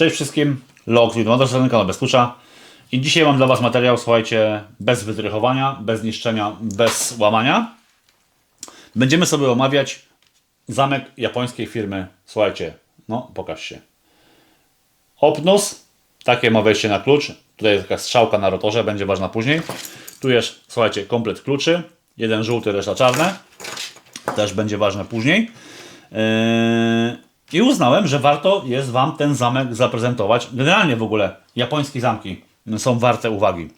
Cześć wszystkim, Log, na kanał Bez Klucza. I dzisiaj mam dla Was materiał, słuchajcie, bez wytrychowania, bez niszczenia, bez łamania. Będziemy sobie omawiać zamek japońskiej firmy, słuchajcie, no pokaż się. Opnus, takie ma wejście na klucz. Tutaj jest taka strzałka na rotorze, będzie ważna później. Tu jest, słuchajcie, komplet kluczy. Jeden żółty, reszta czarne. Też będzie ważne później. Yy, I uznałem, że warto jest Wam ten zamek zaprezentować. Generalnie w ogóle japońskie zamki są warte uwagi.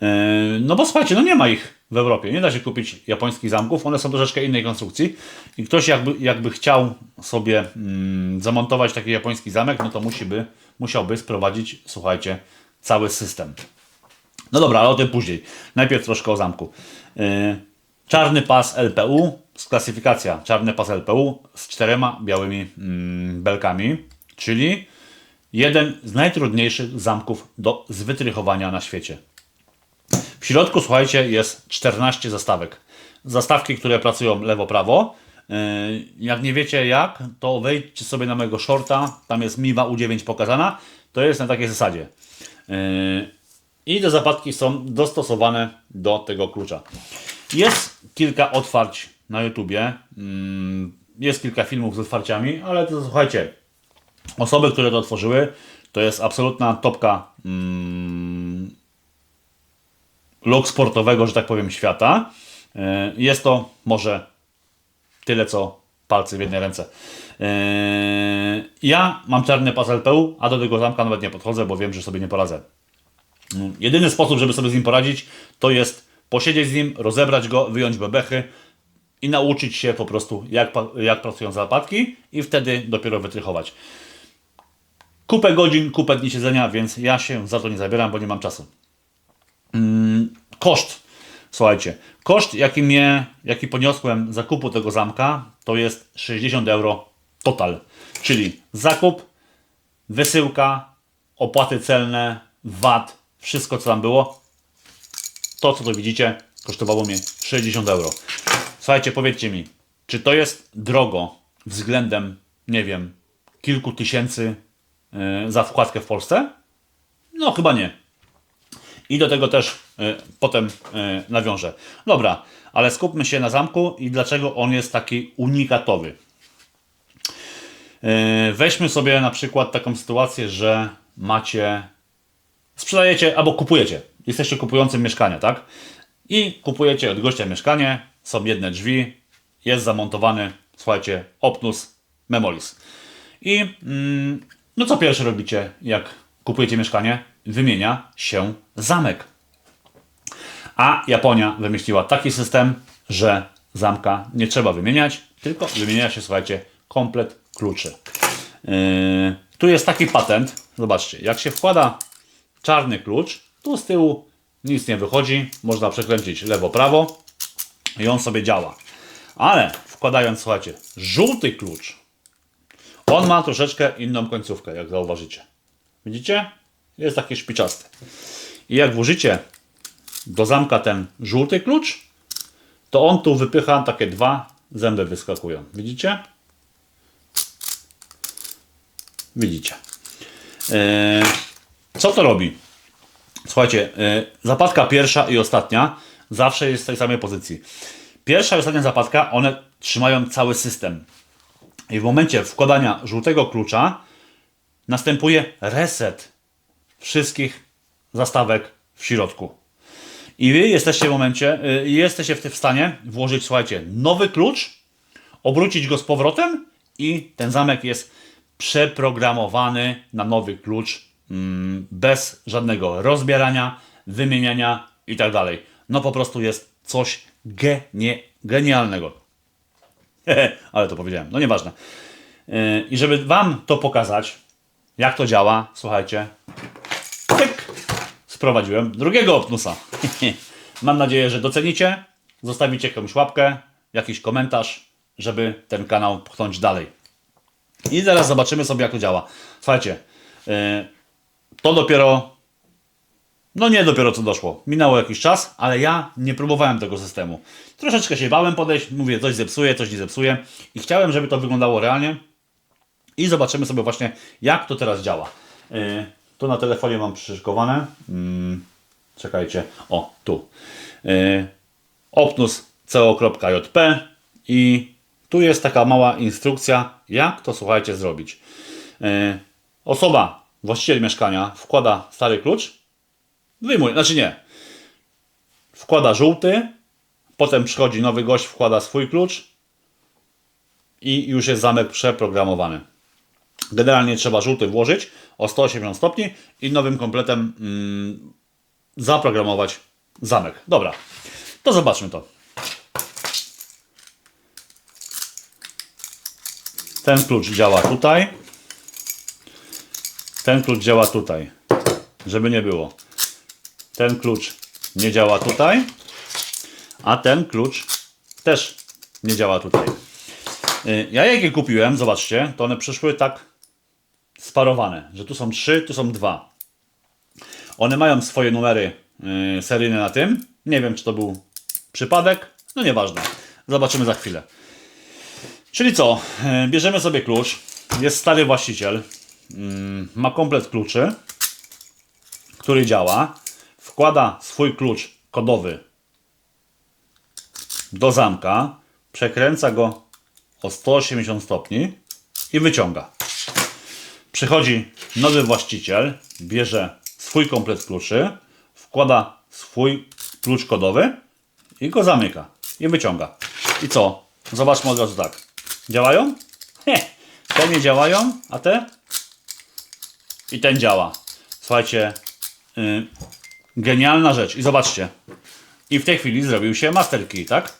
Yy, No bo słuchajcie, no nie ma ich w Europie. Nie da się kupić japońskich zamków. One są troszeczkę innej konstrukcji. I ktoś jakby, jakby chciał sobie mm, zamontować taki japoński zamek, no to musi by, musiałby sprowadzić, słuchajcie, cały system. No dobra, ale o tym później. Najpierw troszkę o zamku. Yy, Czarny pas LPU, klasyfikacja czarny pas LPU z czterema białymi mm, belkami, czyli jeden z najtrudniejszych zamków do zwytrychowania na świecie. W środku, słuchajcie, jest 14 zastawek. Zastawki, które pracują lewo-prawo. Yy, Jak nie wiecie jak, to wejdźcie sobie na mojego shorta, tam jest Miwa U9 pokazana. To jest na takiej zasadzie. Yy, I te zapadki są dostosowane do tego klucza. Jest kilka otwarć na YouTubie. Mm, Jest kilka filmów z otwarciami, ale to słuchajcie, osoby, które to otworzyły, to jest absolutna topka mm, log sportowego, że tak powiem, świata. Yy, Jest to może tyle, co palcy w jednej ręce. Yy, Ja mam czarny pas LPU, a do tego zamka nawet nie podchodzę, bo wiem, że sobie nie poradzę. Mm, Jedyny sposób, żeby sobie z nim poradzić, to jest posiedzieć z nim, rozebrać go, wyjąć bebechy i nauczyć się po prostu, jak, jak pracują zapadki i wtedy dopiero wytrychować. Kupę godzin, kupę dni siedzenia, więc ja się za to nie zabieram, bo nie mam czasu. Mm, Koszt. Słuchajcie, koszt, jaki, mnie, jaki poniosłem zakupu tego zamka, to jest 60 euro total. Czyli zakup, wysyłka, opłaty celne, VAT, wszystko co tam było, to co tu widzicie, kosztowało mnie 60 euro. Słuchajcie, powiedzcie mi, czy to jest drogo względem, nie wiem, kilku tysięcy yy, za wkładkę w Polsce? No, chyba nie. I do tego też y, potem y, nawiążę. Dobra, ale skupmy się na zamku i dlaczego on jest taki unikatowy. Y, weźmy sobie na przykład taką sytuację, że macie, sprzedajecie albo kupujecie. Jesteście kupującym mieszkania, tak? I kupujecie od gościa mieszkanie, są jedne drzwi, jest zamontowany, słuchajcie, Opnus Memolis. I mm, no co pierwsze robicie, jak kupujecie mieszkanie? Wymienia się zamek. A Japonia wymyśliła taki system, że zamka nie trzeba wymieniać, tylko wymienia się, słuchajcie, komplet kluczy. Yy, tu jest taki patent. Zobaczcie, jak się wkłada czarny klucz, tu z tyłu nic nie wychodzi, można przekręcić lewo-prawo i on sobie działa. Ale wkładając, słuchajcie, żółty klucz, on ma troszeczkę inną końcówkę, jak zauważycie. Widzicie? Jest taki szpiczasty. I jak włożycie do zamka ten żółty klucz, to on tu wypycha takie dwa zęby wyskakują. Widzicie? Widzicie. Eee, co to robi? Słuchajcie, e, zapadka pierwsza i ostatnia zawsze jest w tej samej pozycji. Pierwsza i ostatnia zapadka, one trzymają cały system. I w momencie wkładania żółtego klucza następuje reset wszystkich zastawek w środku. I wy jesteście w momencie, y, jesteście w stanie włożyć, słuchajcie, nowy klucz, obrócić go z powrotem i ten zamek jest przeprogramowany na nowy klucz mm, bez żadnego rozbierania, wymieniania i tak. No po prostu jest coś genie, genialnego. Ale to powiedziałem, no nieważne. Yy, I żeby Wam to pokazać, jak to działa, słuchajcie, tyk, sprowadziłem drugiego Opnusa. Mam nadzieję, że docenicie, zostawicie jakąś łapkę, jakiś komentarz, żeby ten kanał pchnąć dalej. I zaraz zobaczymy sobie, jak to działa. Słuchajcie, yy, to dopiero, no nie dopiero co doszło. Minęło jakiś czas, ale ja nie próbowałem tego systemu. Troszeczkę się bałem podejść, mówię, coś zepsuje, coś nie zepsuje. I chciałem, żeby to wyglądało realnie. I zobaczymy sobie właśnie, jak to teraz działa. Yy, tu na telefonie mam przyszykowane. Mm, czekajcie. O, tu. Yy, Opnus co.jp i tu jest taka mała instrukcja, jak to słuchajcie zrobić. Yy, osoba, właściciel mieszkania wkłada stary klucz, wyjmuje, znaczy nie, wkłada żółty, potem przychodzi nowy gość, wkłada swój klucz i już jest zamek przeprogramowany. Generalnie trzeba żółty włożyć o 180 stopni i nowym kompletem mm, zaprogramować zamek. Dobra, to zobaczmy to. Ten klucz działa tutaj. Ten klucz działa tutaj. Żeby nie było. Ten klucz nie działa tutaj. A ten klucz też nie działa tutaj. Y, Ja jakie kupiłem, zobaczcie, to one przyszły tak sparowane, że tu są trzy, tu są dwa. One mają swoje numery y, seryjne na tym. Nie wiem, czy to był przypadek. No nieważne. Zobaczymy za chwilę. Czyli co? Y, Bierzemy sobie klucz. Jest stary właściciel. Mm, Ma komplet kluczy, który działa. Wkłada swój klucz kodowy do zamka. Przekręca go o 180 stopni i wyciąga. Przychodzi nowy właściciel, bierze swój komplet kluczy, wkłada swój klucz kodowy i go zamyka i wyciąga. I co? Zobaczmy od razu tak. Działają? He, te nie działają, a te? I ten działa. Słuchajcie, y, genialna rzecz. I zobaczcie. I w tej chwili zrobił się master key, tak?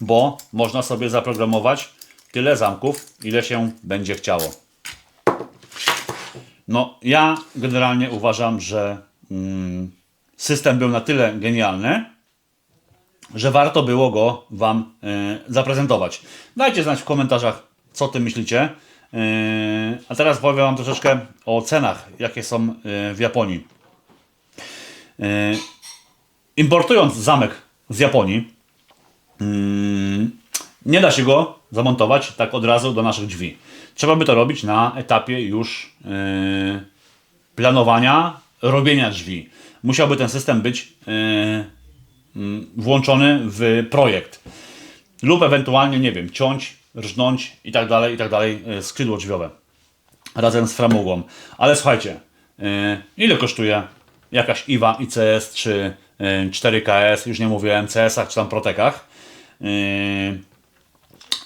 Bo można sobie zaprogramować tyle zamków, ile się będzie chciało. No, ja generalnie uważam, że mm, system był na tyle genialny, że warto było go Wam y, zaprezentować. Dajcie znać w komentarzach, co Ty myślicie. Y, a teraz powiem Wam troszeczkę o cenach, jakie są y, w Japonii. Y, importując zamek z Japonii, mm, nie da się go zamontować tak od razu do naszych drzwi. Trzeba by to robić na etapie już yy, planowania, robienia drzwi. Musiałby ten system być yy, mm, włączony w projekt. Lub ewentualnie, nie wiem, ciąć, rżnąć i tak dalej, i tak dalej, skrzydło drzwiowe razem z framugą. Ale słuchajcie, ile kosztuje jakaś IWA ICS czy yy, 4KS, już nie mówię o MCS-ach czy tam Protekach. Yy,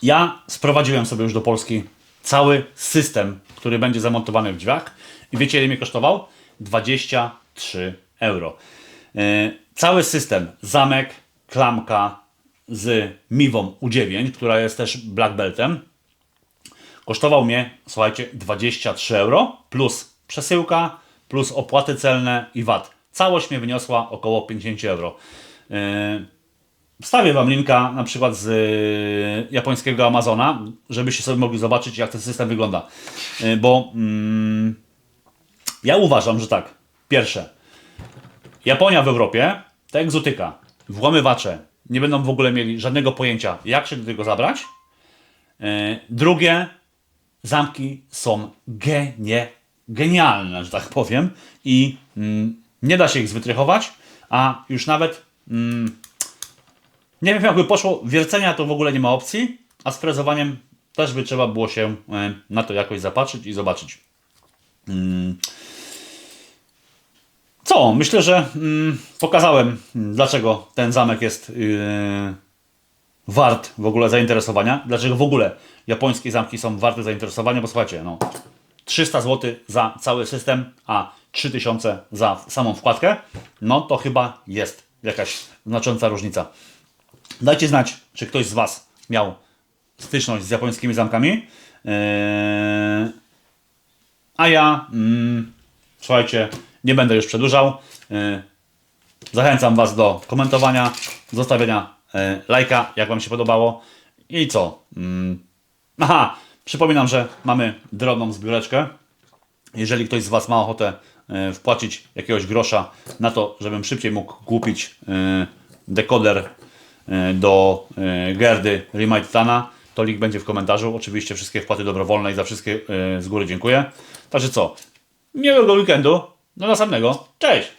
ja sprowadziłem sobie już do Polski cały system, który będzie zamontowany w drzwiach. I wiecie, ile mnie kosztował? 23 euro. Yy, cały system, zamek, klamka z Miwą U9, która jest też black beltem, kosztował mnie, słuchajcie, 23 euro plus przesyłka, plus opłaty celne i VAT. Całość mnie wyniosła około 50 euro. Yy, Wstawię Wam linka na przykład z y, japońskiego Amazona, żebyście sobie mogli zobaczyć, jak ten system wygląda. Y, bo mm, ja uważam, że tak. Pierwsze, Japonia w Europie to egzotyka. Włamywacze nie będą w ogóle mieli żadnego pojęcia, jak się do tego zabrać. Drugie, zamki są genie, genialne, że tak powiem, i mm, nie da się ich zwytrychować, a już nawet. Mm, nie wiem, jakby poszło wiercenia, to w ogóle nie ma opcji, a z frezowaniem też by trzeba było się e, na to jakoś zapatrzyć i zobaczyć. Mm. Co? Myślę, że pokazałem, dlaczego ten zamek jest yy, wart w ogóle zainteresowania. Dlaczego w ogóle japońskie zamki są warte zainteresowania, bo słuchajcie, no 300 zł za cały system, a 3000 za samą wkładkę, no to chyba jest jakaś znacząca różnica. Dajcie znać, czy ktoś z Was miał styczność z japońskimi zamkami. Yy, a ja, mm, słuchajcie, nie będę już przedłużał. Yy, zachęcam Was do komentowania, zostawienia yy, lajka, jak Wam się podobało. I co? Mm, aha, przypominam, że mamy drobną zbióreczkę. Jeżeli ktoś z Was ma ochotę yy, wpłacić jakiegoś grosza na to, żebym szybciej mógł kupić yy, dekoder yy, do Gerdy Rima Titana, to link będzie w komentarzu. Oczywiście wszystkie wpłaty dobrowolne i za wszystkie z góry dziękuję. Także co? Miłego weekendu. Do następnego. Cześć!